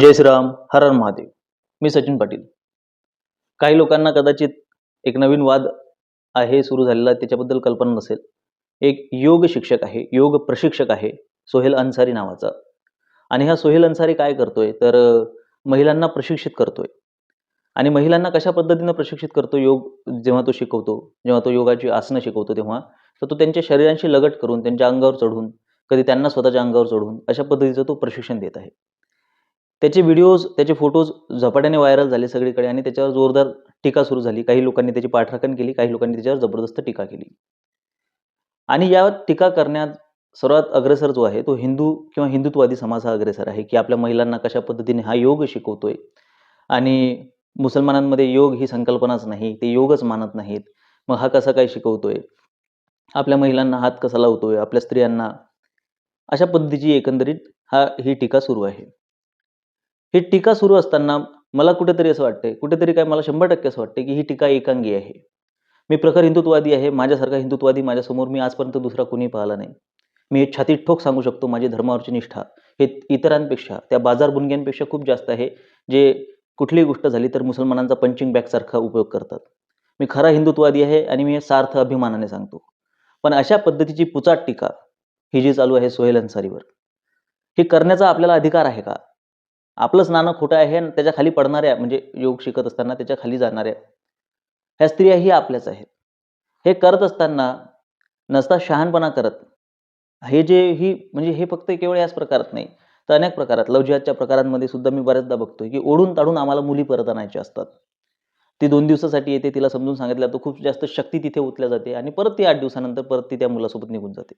जय श्रीराम हर हर महादेव. मी सचिन पाटील. काही लोकांना कदाचित एक नवीन वाद आहे सुरू झालेला त्याच्याबद्दल कल्पना नसेल. एक योग शिक्षक आहे योग प्रशिक्षक आहे सोहेल अन्सारी नावाचा. आणि हा सोहेल अन्सारी काय करतोय? तर महिलांना प्रशिक्षित करतोय. आणि महिलांना कशा पद्धतीनं प्रशिक्षित करतो योग? जेव्हा तो शिकवतो जेव्हा तो योगाची आसनं शिकवतो तेव्हा तर तो त्यांच्या शरीरांशी लगट करून त्यांच्या अंगावर चढून कधी त्यांना स्वतःच्या अंगावर चढून अशा पद्धतीचं तो प्रशिक्षण देत आहे. त्याचे व्हिडिओज त्याचे फोटोज झपाट्याने व्हायरल झाले सगळीकडे आणि त्याच्यावर जोरदार टीका सुरू झाली. काही लोकांनी त्याची पाठराखण केली काही लोकांनी त्याच्यावर जबरदस्त टीका केली. आणि या टीका करण्यात सर्वात अग्रेसर जो आहे तो हिंदू किंवा हिंदुत्ववादी समाज हा अग्रेसर आहे की आपल्या महिलांना कशा पद्धतीने हा योग शिकवतोय. आणि मुसलमानांमध्ये योग ही संकल्पनाच नाही ते योगच मानत नाहीत. मग हा कसा काय शिकवतोय? आपल्या महिलांना हात कसा लावतोय? आपल्या स्त्रियांना? अशा पद्धतीची एकंदरीत हा ही टीका सुरू आहे. ही टीका सुरू असताना मला कुठेतरी असं वाटतंय कुठेतरी काय मला शंभर टक्के असं वाटतं की ही टीका एकांगी आहे. मी प्रखर हिंदुत्ववादी आहे माझ्यासारखा हिंदुत्ववादी माझ्यासमोर मी आजपर्यंत दुसरा कोणी पाहिला नाही. मी हे छातीत ठोक सांगू शकतो माझी धर्मावरची निष्ठा. हे इतरांपेक्षा त्या बाजार बुनग्यांपेक्षा खूप जास्त आहे जे कुठलीही गोष्ट झाली तर मुसलमानांचा पंचिंग बॅगसारखा उपयोग करतात. मी खरा हिंदुत्ववादी आहे आणि मी हे सार्थ अभिमानाने सांगतो. पण अशा पद्धतीची पुचाट टीका ही जी चालू आहे सोहेल अन्सारीवर ही करण्याचा आपल्याला अधिकार आहे का? आपलंच नाणं खोटं आहे आणि त्याच्याखाली पडणाऱ्या म्हणजे योग शिकत असताना त्याच्याखाली जाणाऱ्या ह्या स्त्रियाही आपल्याच आहेत. हे करत असताना नसता शहाणपणा करत हे जे ही म्हणजे हे फक्त केवळ याच प्रकारात नाही तर अनेक प्रकारात लवजिहादच्या प्रकारांमध्ये सुद्धा मी बऱ्याचदा बघतोय की ओढून ताडून आम्हाला मुली परत आणायच्या असतात. ती दोन दिवसासाठी येते तिला समजून सांगितलं तर खूप जास्त शक्ती तिथे ओतल्या जाते आणि परत ती आठ दिवसानंतर परत ती त्या मुलासोबत निघून जाते.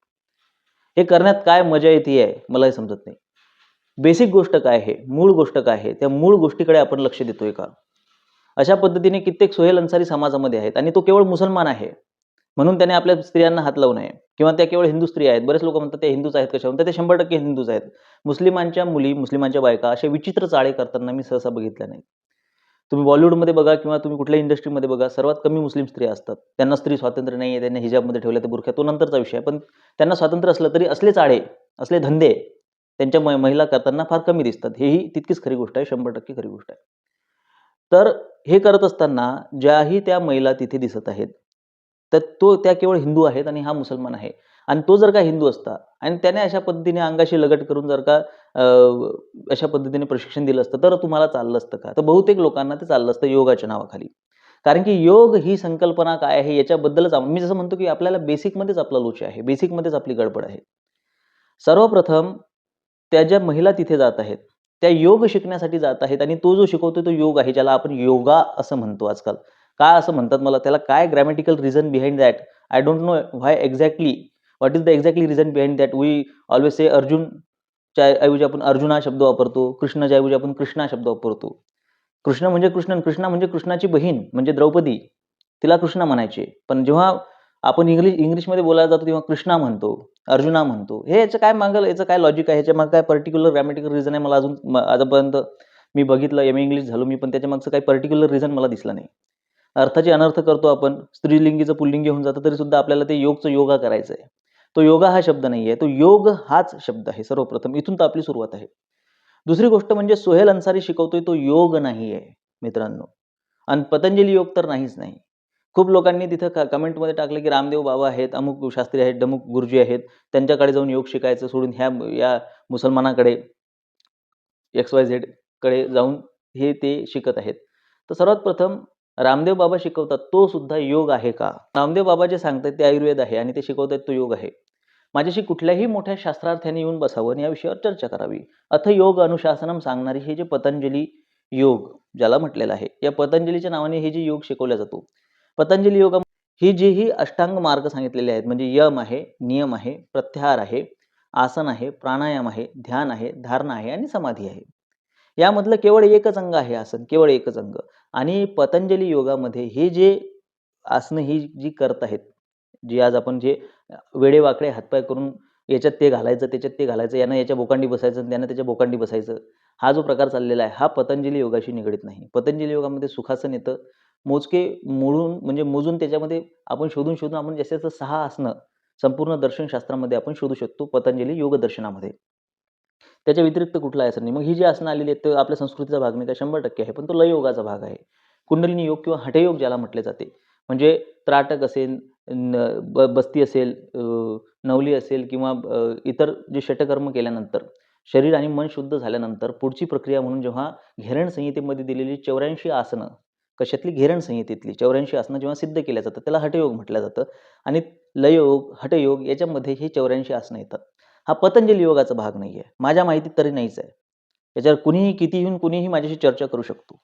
हे करण्यात काय मजा येते आहे मला हे समजत नाही. बेसिक गोष्ट काय आहे? मूळ गोष्ट काय आहे? त्या मूळ गोष्टीकडे आपण लक्ष देतोय का? अशा पद्धतीने कित्येक सोहेल अन्सारी समाजामध्ये आहेत आणि तो केवळ मुसलमान आहे. म्हणून त्याने आपल्या स्त्रियांना हात लावू नये. किंवा त्या केवळ हिंदू स्त्री आहेत. बरेच लोक म्हणतात त्या हिंदूच आहेत कशा म्हणतात ते शंभर टक्के हिंदूच आहेत. मुस्लिमांच्या मुली मुस्लिमांच्या बायका असे विचित्र चाळे करताना मी सहसा बघितल्या नाही. तुम्ही बॉलिवूडमध्ये बघा किंवा तुम्ही कुठल्या इंडस्ट्रीमध्ये बघा सर्वात कमी मुस्लिम स्त्रिया असतात. त्यांना स्त्री स्वातंत्र्य नाही आहे त्यांना हिजाबमध्ये ठेवलं ते बुरख्या तो नंतरचा विषय आहे. पण त्यांना स्वातंत्र्य असलं तरी असले चाळे असले धंदे त्यांच्या म- महिला करताना फार कमी दिसतात. हेही तितकीच खरी गोष्ट आहे शंभर टक्के खरी गोष्ट आहे. तर हे करत असताना ज्याही त्या महिला तिथे दिसत आहेत तर तो त्या केवळ हिंदू आहेत आणि हा मुसलमान आहे. आणि तो जर का हिंदू असता आणि त्याने अशा पद्धतीने अंगाशी लगट करून जर का अशा पद्धतीने प्रशिक्षण दिलं असतं तर तुम्हाला चाललं असतं का? तर बहुतेक लोकांना ते चाललं असतं योगाच्या नावाखाली. कारण की योग ही संकल्पना काय आहे याच्याबद्दलच मी जसं म्हणतो की आपल्याला बेसिकमध्येच आपला लोच आहे बेसिकमध्येच आपली गडबड आहे. सर्वप्रथम त्या ज्या महिला तिथे जात आहेत त्या योग शिकण्यासाठी जात आहेत आणि तो जो शिकवतो तो योग आहे ज्याला आपण योगा असं म्हणतो आजकाल. काय असं म्हणतात मला? त्याला काय grammatical reason behind that I don't know why exactly what is the exactly reason behind that we always say अर्जुनच्या ऐवजी आपण अर्जुना शब्द वापरतो कृष्णाच्या ऐवजी आपण कृष्णा शब्द वापरतो. कृष्ण म्हणजे कृष्ण कृष्णा म्हणजे कृष्णाची बहीण म्हणजे द्रौपदी. तिला कृष्णा म्हणायचे. पण जेव्हा आपण इंग्लिश इंग्लिशमध्ये बोलायला जातो तेव्हा कृष्णा म्हणतो. अर्जुना म्हणतो. हे याचं काय मागं याचं काय लॉजिक आहे? याच्या मागं काय पर्टिक्युलर ग्रॅमॅटिकल रिझन आहे? मला अजून आजपर्यंत आतापर्यंत मी बघितलं एम इंग्लिश झालो मी पण त्याच्या मागचं काही पर्टिक्युलर रिझन मला दिसलं नाही. अर्थाचे अनर्थ करतो आपण. स्त्रीलिंगीचं पुल्लिंगी होऊन जातं तरी सुद्धा आपल्याला ते योगचं योगा करायचं आहे. तो योगा हा शब्द नाही आहे तो योग हाच शब्द आहे सर्वप्रथम. इथून तर आपली सुरुवात आहे. दुसरी गोष्ट म्हणजे सोहेल अन्सारी शिकवतोय तो योग नाही आहे मित्रांनो. आणि पतंजली योग तर नाहीच नाही. खूप लोकांनी तिथं क कमेंटमध्ये टाकलं की रामदेव बाबा आहेत अमुक शास्त्री आहेत डमुक गुरुजी आहेत त्यांच्याकडे जाऊन योग शिकायचं सोडून ह्या या मुसलमानाकडे एक्स वाय झेडकडे जाऊन हे ते शिकत आहेत. तर सर्वात प्रथम रामदेव बाबा शिकवतात तो सुद्धा योग आहे का? रामदेव बाबा जे सांगतात ते आयुर्वेद आहे आणि ते शिकवतात तो योग आहे. माझ्याशी कुठल्याही मोठ्या शास्त्रार्थ्याने येऊन बसावं आणि या विषयावर चर्चा करावी. अथ योग अनुशासनम सांगणारी हे जे पतंजली योग ज्याला म्हटलेलं आहे या पतंजलीच्या नावाने हे जे योग शिकवला जातो पतंजली योगा ही जी ही अष्टांग मार्ग सांगितलेले आहेत म्हणजे यम आहे नियम आहे प्रत्याहार आहे आसन आहे प्राणायाम आहे ध्यान आहे धारणा आहे आणि समाधी आहे. यामधलं केवळ एकच अंग आहे आसन केवळ एकच अंग. आणि पतंजली योगामध्ये हे जे आसनं ही जी करत आहेत जी आज आपण जे वेडेवाकडे हातपाय करून याच्यात ते घालायचं त्याच्यात ते घालायचं यानं याच्या बोकांडी बसायचं त्यानं त्याच्या बोकांडी बसायचं हा जो प्रकार चाललेला आहे हा पतंजली योगाशी निगडीत नाही. पतंजली योगामध्ये सुखासन येतं मोजके मोडून म्हणजे मोजून त्याच्यामध्ये आपण शोधून शोधून आपण जसे सहा आसनं संपूर्ण दर्शनशास्त्रामध्ये आपण शोधू शकतो पतंजली योग दर्शनामध्ये. त्याच्या व्यतिरिक्त कुठला आसन नाही. मग ही जी आसनं आलेली आहेत ते आपल्या संस्कृतीचा भाग नाही का? शंभर टक्के आहे. पण तो लययोगाचा भाग आहे. कुंडलिनी योग किंवा हटयोग ज्याला म्हटले जाते. म्हणजे त्राटक असेल न ब बस्ती असेल नवली असेल किंवा इतर जे षटकर्म केल्यानंतर शरीर आणि मन शुद्ध झाल्यानंतर पुढची प्रक्रिया म्हणून जेव्हा घेरण संहितेमध्ये दिलेली चौऱ्याऐंशी आसनं कशातली घेरण संहितेतली? चौऱ्याऐंशी आसनं जेव्हा सिद्ध केल्या जातात त्याला हटयोग म्हटलं जातं. आणि लययोग हटयोग याच्यामध्ये हे चौऱ्याऐंशी आसनं येतात. हा पतंजली योगाचा भाग नाही आहे माझ्या माहितीत तरी नाहीच आहे. याच्यावर कुणीही कितीहून कुणीही माझ्याशी चर्चा करू शकतो.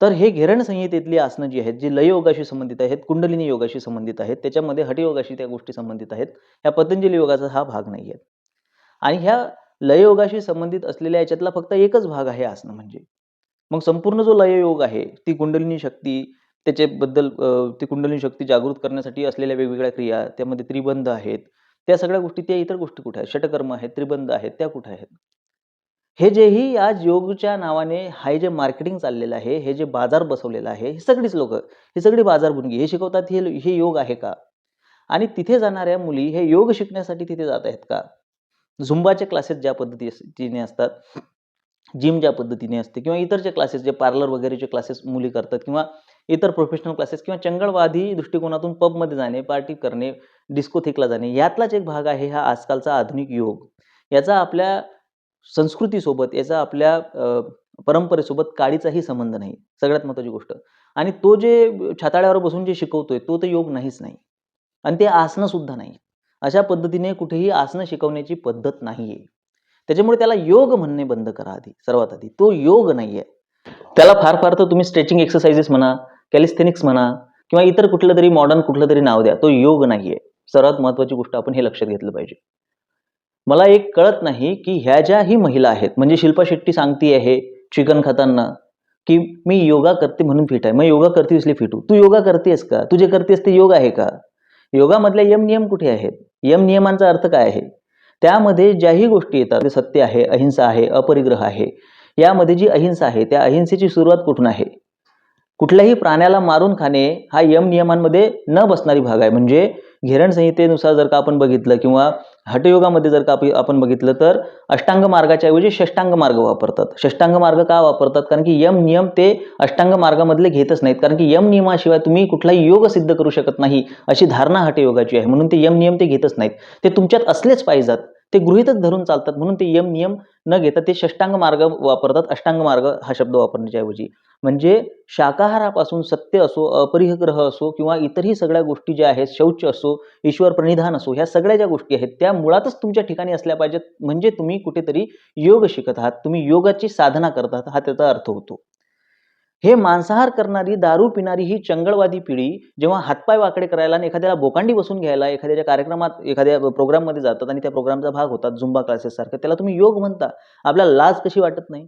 तर हे घेरण संहितेतली आसनं जी आहेत जी लययोगाशी संबंधित आहेत कुंडलिनी योगाशी संबंधित आहेत त्याच्यामध्ये हटयोगाशी त्या गोष्टी संबंधित आहेत ह्या पतंजली योगाचा हा भाग नाही आहे आणि ह्या लययोगाशी संबंधित असलेल्या याच्यातला फक्त एकच भाग आहे आसनं म्हणजे. मग संपूर्ण जो लययोग आहे ती कुंडलिनी शक्ती त्याच्याबद्दल ती कुंडलिनी शक्ती जागृत करण्यासाठी असलेल्या वेगवेगळ्या क्रिया त्यामध्ये त्रिबंध आहेत. त्या सगळ्या गोष्टी त्या इतर गोष्टी कुठे आहेत? षटकर्म आहेत त्रिबंध आहेत त्या कुठे आहेत? हे जेही आज योगच्या नावाने हाय जे मार्केटिंग चाललेलं आहे हे जे बाजार बसवलेलं आहे हे सगळीच लोक ही सगळी बाजारबुनगी हे शिकवतात हे हे योग आहे का? आणि तिथे जाणाऱ्या मुली हे योग शिकण्यासाठी तिथे जात आहेत का? झुंबाचे क्लासेस ज्या पद्धतीने असतात जिम ज्या पद्धतीने असते किंवा इतर जे क्लासेस जे पार्लर वगैरेचे क्लासेस मुली करतात किंवा इतर प्रोफेशनल क्लासेस किंवा चंगळवादी दृष्टिकोनातून पबमध्ये जाणे पार्टी करणे डिस्कोथिकला जाणे यातलाच एक भाग आहे हा आजकालचा आधुनिक योग. याचा आपल्या संस्कृतीसोबत याचा आपल्या परंपरेसोबत काळीचाही संबंध नाही. सगळ्यात महत्त्वाची गोष्ट. आणि तो जे छाताळ्यावर बसून जे शिकवतोय तो तर योग नाहीच नाही. आणि ते आसनं सुद्धा नाही. अशा पद्धतीने कुठेही आसनं शिकवण्याची पद्धत नाही आहे त्याच्यामुळे त्याला योग म्हणणे बंद करा आधी सर्वात आधी. तो योग नाही आहे त्याला फार फार तर तुम्ही स्ट्रेचिंग एक्सरसाइजेस म्हणा कॅलिस्थेनिक्स म्हणा किंवा इतर कुठलं तरी मॉडर्न कुठलं तरी नाव द्या. तो योग नाही आहे सर्वात महत्त्वाची गोष्ट आपण हे लक्षात घेतलं पाहिजे. मला एक कळत नाही की ह्या ज्या ही महिला आहेत म्हणजे शिल्पा शेट्टी सांगती आहे चिकन खाताना की मी योगा करते म्हणून फिट आहे. मग योगा करते इसली फिट. तू योगा करतेस का? तू जे करतेस ते योग आहे का? योगामधल्या यम नियम कुठे आहेत? यम नियमांचा अर्थ काय आहे? त्यामध्ये ज्याही गोष्टी येतात ते सत्य आहे अहिंसा आहे अपरिग्रह आहे यामध्ये जी अहिंसा आहे त्या अहिंसेची सुरुवात कुठून आहे? कुठल्याही प्राण्याला मारून खाणे हा यम नियमांमध्ये न बसणारी भाग आहे. म्हणजे घेरण संहितेनुसार जर का आपण बघितलं किंवा हटयोगामध्ये जर का आपण बघितलं तर अष्टांग मार्गाच्या ऐवजी षष्टांग मार्ग वापरतात. षष्टांग मार्ग का वापरतात? कारण की यम नियम ते अष्टांग मार्गामधले घेतच नाहीत. कारण की यम नियमाशिवाय तुम्ही कुठलाही योग सिद्ध करू शकत नाही अशी धारणा हटयोगाची आहे. म्हणून ते यम नियम ते घेतच नाहीत. ते तुमच्यात असलेच पाहिजेत. ते गृहितच धरून चालतात. म्हणून ते यम नियम न घेता ते षष्टांग मार्ग वापरतात. अष्टांग मार्ग हा शब्द वापरण्याच्या ऐवजी. म्हणजे शाकाहारापासून सत्य असो अपरिग्रह असो किंवा इतरही सगळ्या गोष्टी ज्या आहेत शौच असो ईश्वर प्रणिधान असो ह्या सगळ्या ज्या गोष्टी आहेत त्या मुळातच तुमच्या ठिकाणी असल्या पाहिजेत. म्हणजे तुम्ही कुठेतरी योग शिकत आहात. तुम्ही योगाची साधना करत आहात. हा त्याचा अर्थ होतो. हे मांसाहार करणारी दारू पिणारी ही चंगळवादी पिढी जेव्हा हातपाय वाकडे करायला आणि एखाद्याला बोकांडी बसून घ्यायला एखाद्याच्या कार्यक्रमात एखाद्या प्रोग्राममध्ये जातात आणि त्या प्रोग्रामचा भाग होतात झुंबा क्लासेस सारखं त्याला तुम्ही योग म्हणता. आपल्याला लाज कशी वाटत नाही?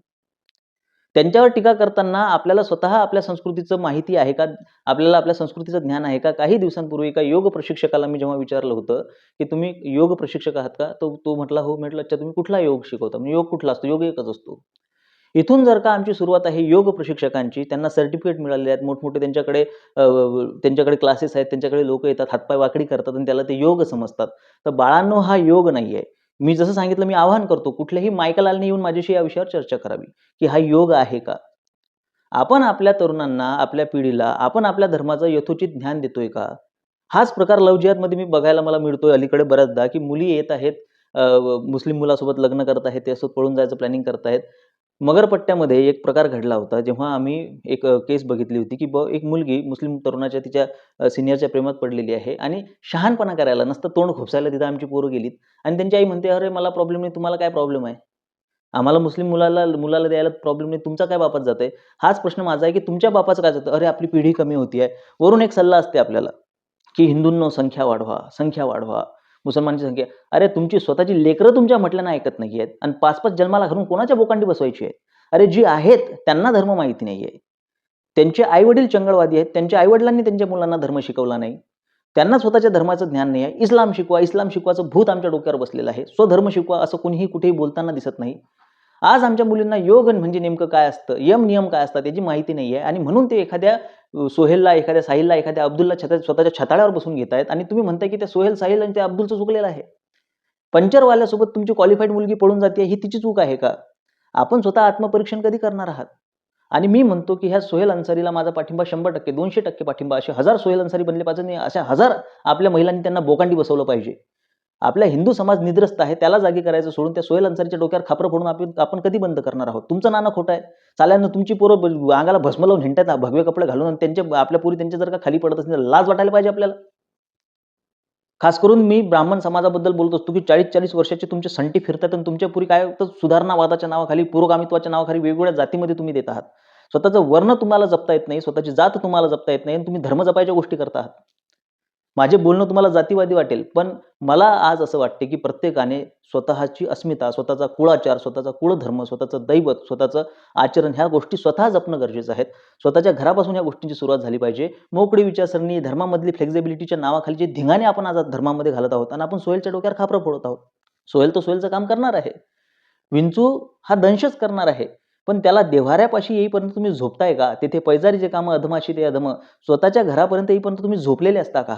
त्यांच्यावर टीका करताना आपल्याला स्वतः आपल्या संस्कृतीचं माहिती आहे का? आपल्याला आपल्या संस्कृतीचं ज्ञान आहे का? काही दिवसांपूर्वी एका योग प्रशिक्षकाला मी जेव्हा विचारलं होतं की तुम्ही योग प्रशिक्षक आहात का? तो तो म्हटला हो. म्हटलं अच्छा तुम्ही कुठला योग शिकवता? म्हणजे योग कुठला असतो? योग एकच असतो. इथून जर का आमची सुरुवात आहे योग प्रशिक्षकांची त्यांना सर्टिफिकेट मिळालेले आहेत मोठमोठे त्यांच्याकडे त्यांच्याकडे क्लासेस आहेत त्यांच्याकडे लोक येतात हातपाय वाकडी करतात आणि त्याला ते योग समजतात. तर बाळांनो हा योग नाही आहे मी जसं सांगितलं मी आवाहन करतो कुठल्याही मायकलालने येऊन माझ्याशी या विषयावर चर्चा करावी की हा योग आहे का? आपण आपल्या तरुणांना आपल्या पिढीला आपण आपल्या धर्माचं यथोचित ज्ञान देतोय का? हाच प्रकार लव जिहादमध्ये मी बघायला मला मिळतोय अलीकडे बऱ्याचदा की मुली येत आहेत मुस्लिम मुलासोबत लग्न करत आहेत ते असं पळून जायचं प्लॅनिंग करत आहेत. मगरपट्ट्यामध्ये एक प्रकार घडला होता जेव्हा आम्ही एक केस बघितली होती की ब एक मुलगी मुस्लिम तरुणाच्या तिच्या सिनियरच्या प्रेमात पडलेली आहे आणि शहाणपणा करायला नसतं तोंड खोपसायला तिथं आमची पोरं गेलीत. आणि त्यांची आई म्हणते अरे मला प्रॉब्लेम नाही तुम्हाला काय प्रॉब्लेम आहे? आम्हाला मुस्लिम मुलाला मुलाला द्यायला प्रॉब्लेम नाही तुमचा काय बापात जात आहे हाच प्रश्न माझा आहे की तुमच्या बापाचं काय जातं? अरे आपली पिढी कमी होती आहे वरून एक सल्ला असते आपल्याला की हिंदूंनो संख्या वाढवा संख्या वाढवा. मुसलमानची संख्या. अरे तुमची स्वतःची लेकरं तुमच्या म्हटल्यानं ऐकत नाही आहेत. आणि पाच पाच जन्माला घालून कोणाच्या बोकांडी बसवायची आहे अरे जी आहेत त्यांना धर्म माहिती नाही आहे त्यांचे आईवडील चंगळवादी आहेत. त्यांच्या आईवडिलांनी त्यांच्या मुलांना धर्म शिकवला नाही. त्यांना स्वतःच्या धर्माचं ज्ञान नाही आहे. इस्लाम शिकवा. इस्लाम शिकवाचं भूत आमच्या डोक्यावर बसलेलं आहे. स्वधर्म शिकवा असं कोणीही कुठेही बोलताना दिसत नाही. आज आमच्या मुलींना योग म्हणजे नेमकं काय असतं? यम नियम काय असतात? याची माहिती नाही आहे आणि म्हणून ते एखाद्या सोहेलला एखाद्या साहिलला एखाद्या अब्दुलला छता स्वतःच्या छताळ्यावर बसून घेत आहेत. आणि तुम्ही म्हणताय की त्या सोहेल साहिल आणि त्या अब्दुलचं चुकलेलं आहे. पंचरवाल्यासोबत तुमची क्वालिफाईड मुलगी पळून जाते ही तिची चूक आहे का? आपण स्वतः आत्मपरीक्षण कधी करणार आहात? आणि मी म्हणतो की ह्या सोहेल अन्सारीला माझा पाठिंबा शंभर टक्के दोनशे टक्के पाठिंबा. असे हजार सोहेल अन्सारी बनले पाहिजे आणि अशा हजार आपल्या महिलांनी त्यांना बोकांडी बसवलं पाहिजे. आपला हिंदू समाज निद्रस्त आहे त्याला जागी करायचं सोडून त्या सोहेल अन्सारीच्या डोक्यावर खापरं फोडून आपण आपण कधी बंद करणार आहोत? तुमचं नाणं खोटं आहे. चाल्यानं तुमची पोरं अंगाला भस्म लावून हिंडतात भगवे कपडे घालून आणि त्यांच्या आपल्या पुरी त्यांच्या जर का खाली पडत असेल तर लाज वाटायला पाहिजे आपल्याला. खास करून मी ब्राह्मण समाजाबद्दल बोलत असतो की चाळीस चाळीस वर्षाचे तुमचे संटी फिरतात आणि तुमच्या पुरी काय तर सुधारणावादाच्या नावाखाली पुरोगामित्वाच्या नावाखाली वेगवेगळ्या जातीमध्ये तुम्ही देत आहात. स्वतःचं वर्ण तुम्हाला जपता येत नाही स्वतःची जात तुम्हाला जपता येत नाही आणि तुम्ही धर्म जपायच्या गोष्टी करता आहात. माझे बोलणं तुम्हाला जातीवादी वाटेल पण मला आज असं वाटते की प्रत्येकाने स्वतःची अस्मिता स्वतःचा कुळाचार स्वतःचा कुळधर्म स्वतःचं दैवत स्वतःचं आचरण ह्या गोष्टी स्वतः जपणं गरजेचं आहे स्वतःच्या घरापासून या गोष्टींची सुरुवात झाली पाहिजे. मोकळी विचारसरणी धर्मामधली फ्लेक्झिबिलिटीच्या नावाखाली जे धिंगाणे आपण आज धर्मामध्ये घालत आहोत आणि आपण सोहेलच्या डोक्यावर खापरं फोडत आहोत. सोहेल तो सोहेलचं काम करणार आहे. विंचू हा दंशच करणार आहे. पण त्याला देव्हाऱ्यापाशी येईपर्यंत तुम्ही झोपताय का? तिथे पैजारीचे कामं अधमाशी ते अधम स्वतःच्या घरापर्यंत येईपर्यंत तुम्ही झोपलेले असता का?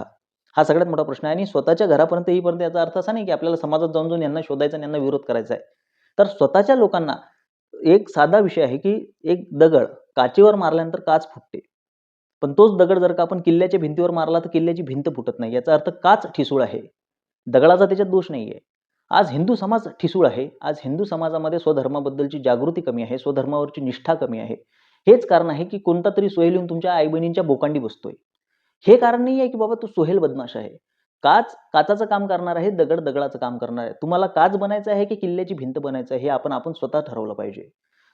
हा सगळ्यात मोठा प्रश्न आहे. आणि स्वतःच्या घरापर्यंत येईपर्यंत याचा अर्थ असा नाही की आपल्याला समाजात जाऊन जाऊन यांना शोधायचा आणि यांना विरोध करायचा आहे. तर स्वतःच्या लोकांना एक साधा विषय आहे की एक दगड काचेवर मारल्यानंतर काच फुटते. पण तोच दगड जर का आपण किल्ल्याच्या भिंतीवर मारला तर किल्ल्याची भिंत फुटत नाही. याचा अर्थ काच ठिसूळ आहे. दगडाचा त्याच्यात दोष नाही आहे आज हिंदू समाज ठिसूळ आहे. आज हिंदू समाजामध्ये स्वधर्माबद्दलची जागृती कमी आहे. स्वधर्मावरची निष्ठा कमी आहे. हेच कारण आहे की कोणता तरी सोहेल येऊन तुमच्या आई बहिणींच्या बोकांडी बसतोय. हे कारण नाही आहे की बाबा तू सोहेल बदमाश आहे. काच काचाचं काम करणार आहे दगड दगडाचं काम करणार आहे. तुम्हाला काच बनायचं आहे की किल्ल्याची भिंत बनायचं आहे हे आपण आपण स्वतः ठरवलं पाहिजे.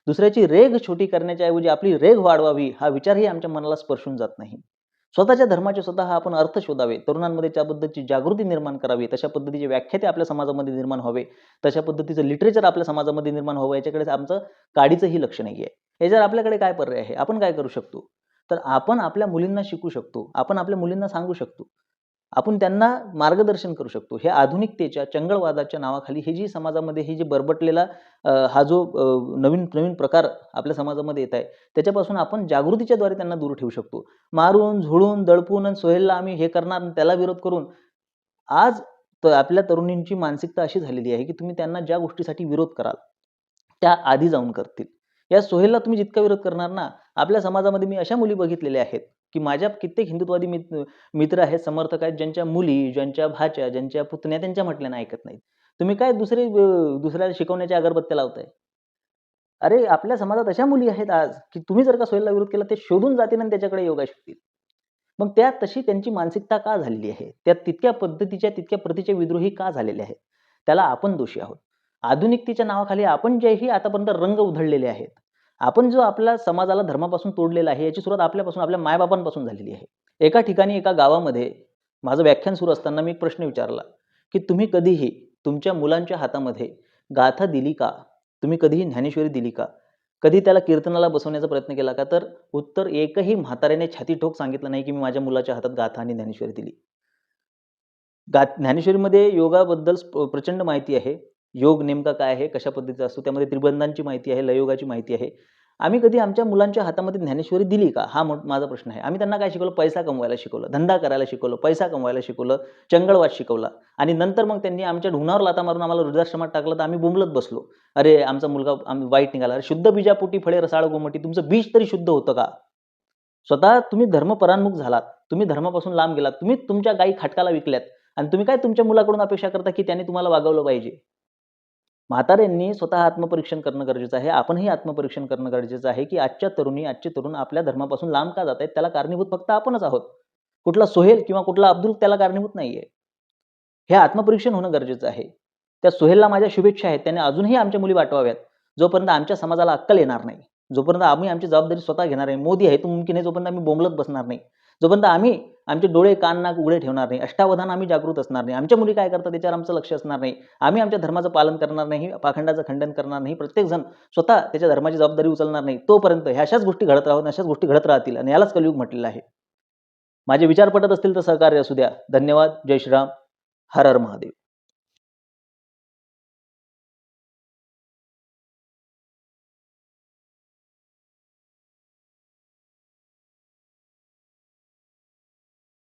दुसऱ्याची रेघ छोटी करण्याच्या ऐवजी आपली रेघ वाढवावी हा विचारही आमच्या मनाला स्पर्शून जात नाही. स्वतःच्या धर्माचे स्वतः आपण अर्थ शोधावे तरुणांमध्ये त्याबद्दलची जागृती निर्माण करावी तशा पद्धतीचे व्याख्याते आपल्या समाजामध्ये निर्माण व्हावे तशा पद्धतीचं लिटरेचर आपल्या समाजामध्ये निर्माण व्हावं याच्याकडे आमचं काडीचंही लक्ष नाही आहे याच्यावर आपल्याकडे काय पर्याय आहे आपण काय करू शकतो? तर आपण आपल्या मुलींना शिकू शकतो. आपण आपल्या मुलींना सांगू शकतो. आपण त्यांना मार्गदर्शन करू शकतो. हे आधुनिकतेच्या चंगळवादाच्या नावाखाली हे जी समाजामध्ये ही जी बरबटलेला हा जो नवीन नवीन प्रकार आपल्या समाजामध्ये येत आहे त्याच्यापासून आपण जागृतीच्या द्वारे त्यांना दूर ठेवू शकतो. मारून झोडून दडपून आणि सोहेलला आम्ही हे करणार त्याला विरोध करून आज तर आपल्या तरुणींची मानसिकता अशी झालेली आहे की तुम्ही त्यांना ज्या गोष्टीसाठी विरोध कराल त्या आधी जाऊन करतील. या सोहेलला तुम्ही जितका विरोध करणार ना आपल्या समाजामध्ये मी अशा मुली बघितलेल्या आहेत की माझ्या कित्येक हिंदुत्वादी मित्र आहेत समर्थक आहेत ज्यांच्या मुली ज्यांच्या भाच्या ज्यांच्या पुतण्या त्यांच्या म्हटल्यानं ऐकत नाहीत. तुम्ही काय दुसरे दुसऱ्याला शिकवण्याच्या अगरबत्त्या लावताय? अरे आपल्या समाजात अशा मुली आहेत आज की तुम्ही जर का सोयीला विरोध केला ते शोधून जातील आणि त्याच्याकडे योगा शिकतील. मग त्या तशी त्यांची मानसिकता का झालेली आहे? त्या तितक्या पद्धतीच्या तितक्या प्रतीच्या विद्रोही का झालेले आहेत? त्याला आपण दोषी आहोत. आधुनिकतेच्या नावाखाली आपण जेही आतापर्यंत रंग उधळलेले आहेत. आपण जो आपल्या समाजाला धर्मापासून तोडलेला आहे याची सुरुवात आपल्यापासून आपल्या मायबापांपासून झालेली आहे. एका ठिकाणी एका गावामध्ये माझं व्याख्यान सुरू असताना मी एक प्रश्न विचारला की तुम्ही कधीही तुमच्या मुलांच्या हातामध्ये गाथा दिली का? तुम्ही कधीही ज्ञानेश्वरी दिली का? कधी त्याला कीर्तनाला बसवण्याचा प्रयत्न केला का? तर उत्तर एकही म्हाताऱ्याने छाती ठोक सांगितलं नाही की मी माझ्या मुलाच्या हातात गाथा आणि ज्ञानेश्वरी दिली. गा ज्ञानेश्वरीमध्ये योगाबद्दल स्प- प्रचंड माहिती आहे. योग नेमका काय आहे कशा पद्धतीचा असतो त्यामध्ये त्रिबंधांची माहिती आहे लयोगाची माहिती आहे. आम्ही कधी आमच्या मुलांच्या हातामध्ये ज्ञानेश्वरी दिली का? हा माझा प्रश्न आहे. आम्ही त्यांना काय शिकवलं? पैसा कमवायला शिकवलं धंदा करायला शिकवलं पैसा कमवायला शिकवलं चंगळवाद शिकवला. आणि नंतर मग त्यांनी आमच्या ढुणावर लाता मारून आम्हाला वृद्धाश्रमात टाकलं तर आम्ही बुंबलत बसलो. अरे आमचा मुलगा आम्ही वाईट निघाला. अरे शुद्ध बीजापोटी फळे रसाळ गोमटी तुमचं बीज तरी शुद्ध होतं का? स्वतः तुम्ही धर्मपरान्मुख झालात. तुम्ही धर्मापासून लांब गेलात. तुम्ही तुमच्या गायी खाटकाला विकल्यात. आणि तुम्ही काय तुमच्या मुलाकडून अपेक्षा करता की त्याने तुम्हाला वागवलं पाहिजे? म्हाताऱ्यांनी स्वतः आत्मपरीक्षण करणं गरजेचं आहे. आपणही आत्मपरीक्षण करणं गरजेचं आहे की आजच्या तरुणी आजचे तरुण आपल्या धर्मापासून लांब का जात आहेत त्याला कारणीभूत फक्त आपणच आहोत. कुठला सोहेल किंवा कुठला अब्दुल त्याला कारणीभूत नाहीये. हे आत्मपरीक्षण होणं गरजेचं आहे. त्या सोहेलला माझ्या शुभेच्छा आहेत. त्याने अजूनही आमच्या मुली वाटवाव्यात जोपर्यंत आमच्या समाजाला अक्कल येणार नाही जोपर्यंत आम्ही आमची जबाबदारी स्वतः घेणार आहे मोदी आहे तो मुमकिन आहे जोपर्यंत आम्ही बोंबलत बसणार नाही जोपर्यंत आम्ही आमचे डोळे कान नाक उघडे ठेवणार नाही अष्टावधान आम्ही जागृत असणार नाही आमच्या मुली काय करतात त्याच्यावर आमचं लक्ष असणार नाही आम्ही आमच्या धर्माचं पालन करणार नाही पाखंडाचं खंडन करणार नाही प्रत्येक जण स्वतः त्याच्या धर्माची जबाबदारी उचलणार नाही तोपर्यंत ह्या अशाच गोष्टी घडत राहत अशाच गोष्टी घडत राहतील आणि यालाच कलयुग म्हटलेलं आहे. माझे विचार पटत असतील तर सहकार्य असू द्या. धन्यवाद. जय श्रीराम. हर हर महादेव.